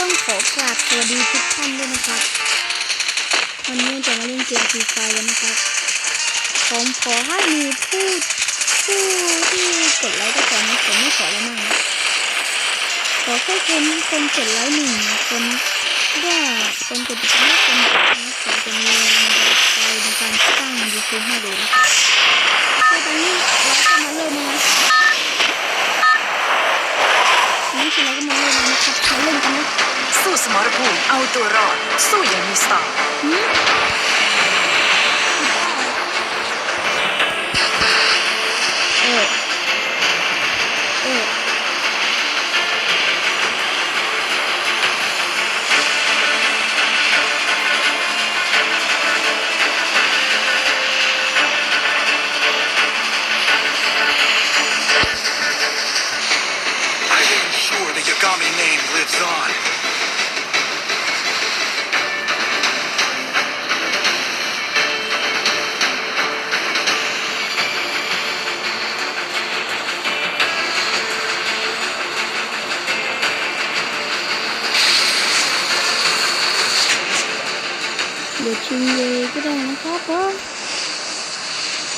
ต้องขอกราบสวัสดีทุกท่านด้วยนะครับ วันนี้จะมาเล่นเกมฟรีไฟกันนะครับ ผมขอให้มีผู้ผู้ที่กดไลค์ก็ตอนนี้ผมไม่ขอแล้วมากนะขอแค่คนคนกดไลค์หนึ่งคนว่าคนกดติดตามคนกดไลค์ผมจะมีแรงใจในการสร้างยูทูบให้ดูนะครับตอนนี้เราก็มาเริ่มแล้วนะ นี่คือเราก็มาเริ่มแล้วนะครับมาเริ่มกันนะสู้สมรภูมิเอาตัวรอดสู้อย่างมีสไตล์ ชิมเลยก็ได้นะครับผม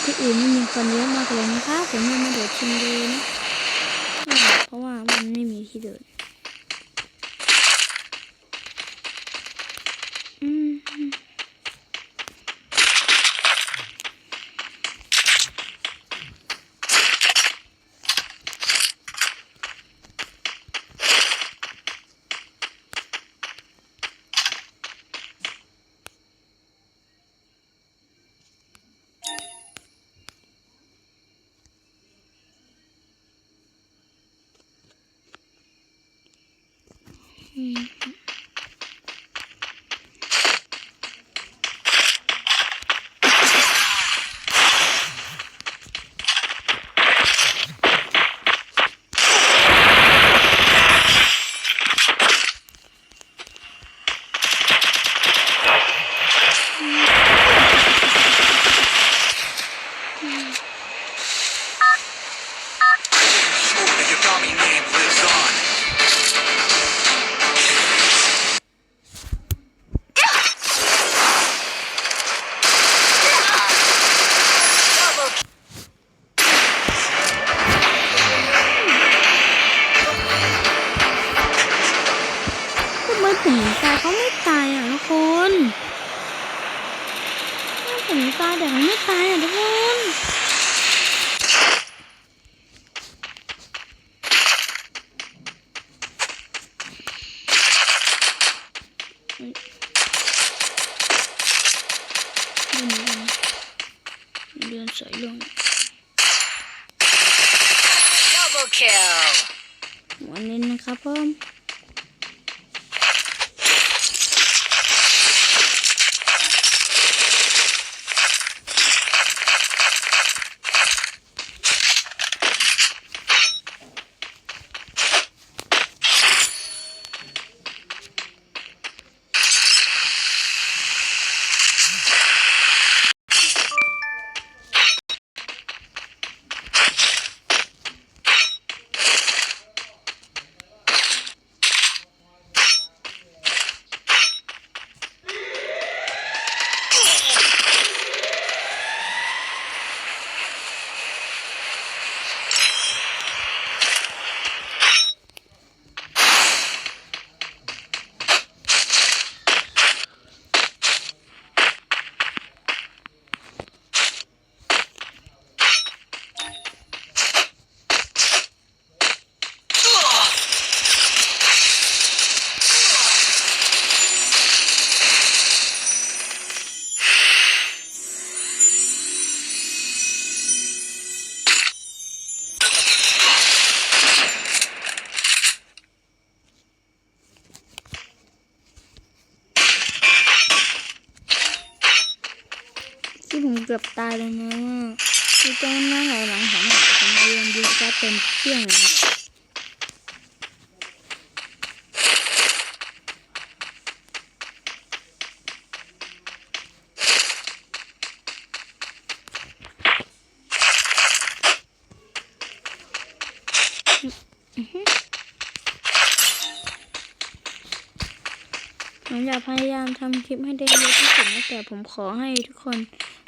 ที่อื่นไม่มีคนเยอะมากเลยนะครับผมยังมาเดือดชิมเลยนะอ่เพราะว่ามันไม่มีที่เดินำไมผมตายแต่เขาไม่ตายอะทุกคนเล่นนี้กันเดือนสวยลง Double kill วันนี้นะครับผม ที่ผมเกือบตายเลยนะคือตอนหน้าไหลหลังของผมเรียนดูจะเต็มเที่ยงเลย ผมอยากพยายามทำคลิปให้ได้เยอะที่สุดนะแต่ผมขอให้ทุกคน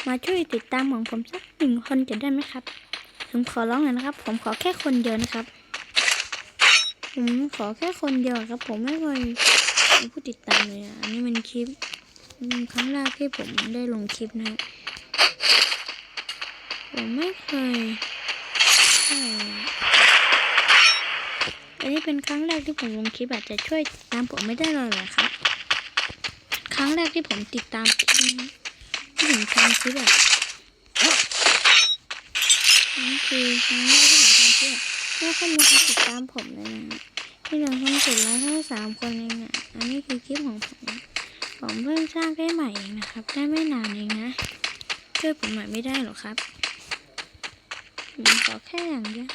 มาช่วยติดตามของผมสักหนึ่งคนจะได้ไหมครับ ผมขอร้องหน่อยนะครับ ผมขอแค่คนเดียวนะครับ ผมขอแค่คนเดียวครับ ผมไม่เคยมีผู้ติดตามเลยอะอันนี้มันคลิปครั้งแรกที่ผมได้ลงคลิปนะ ผมไม่เคยอันนี้เป็นครั้งแรกที่ผมลงคลิปอาจจะช่วยตามผมไม่ได้เลยเหรอครับ ครั้งแรกที่ผมติดตามที่ผมทำคลิปแบบนี่คือครั้งแรกที่ผมทำคลิปแบบไม่ค่อยมีคนติดตามผมเลยนะที่เหลือคนติดแล้วแค่สามคนเองอะอันนี้คือคลิปของผม ผมเพิ่งสร้างได้ใหม่เองนะครับ ได้ไม่นานเองนะช่วยผมหน่อยไม่ได้หรอครับผมขอแค่อย่างเดียว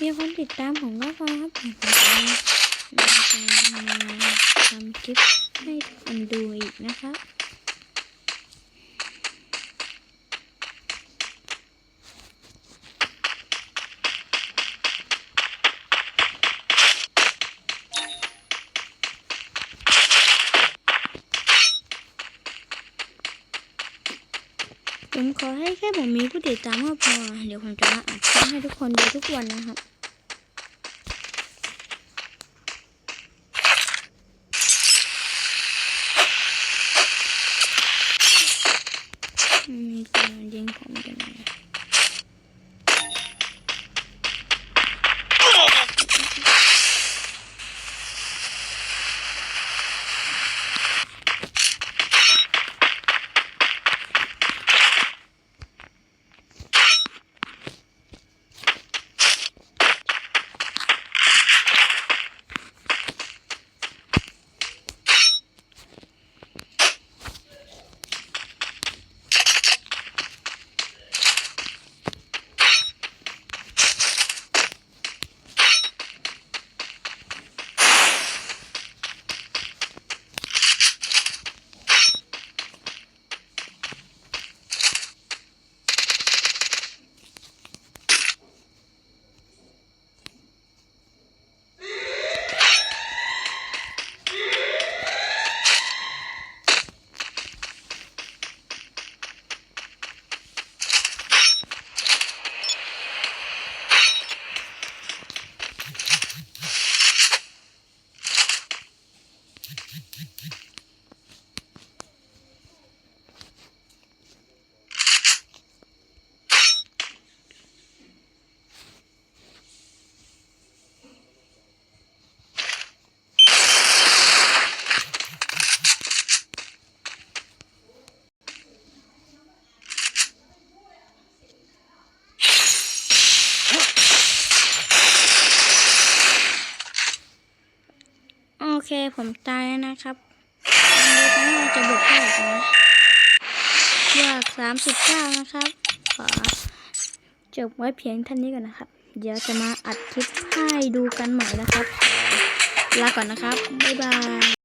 มีคนติดตามผมก็พอครับผมจะทำคลิป ให้ทุกคนดูอีกนะครับผมขอให้แค่ผมมีผู้ติดตามก็พอ เดี๋ยวผมจะมาอัดคลิปให้ทุกคนดูทุกวันนะครับ ผมตายแล้วนะครับอันนี้ทั้งเราจะบุกเท่าไหร่กันนะยอดสามสิบเก้านะครับขอจบไว้เพียงเท่านี้ก่อนนะครับ เดี๋ยวจะมาอัดคลิปให้ดูกันใหม่นะครับ ลาก่อนนะครับ บ๊ายบาย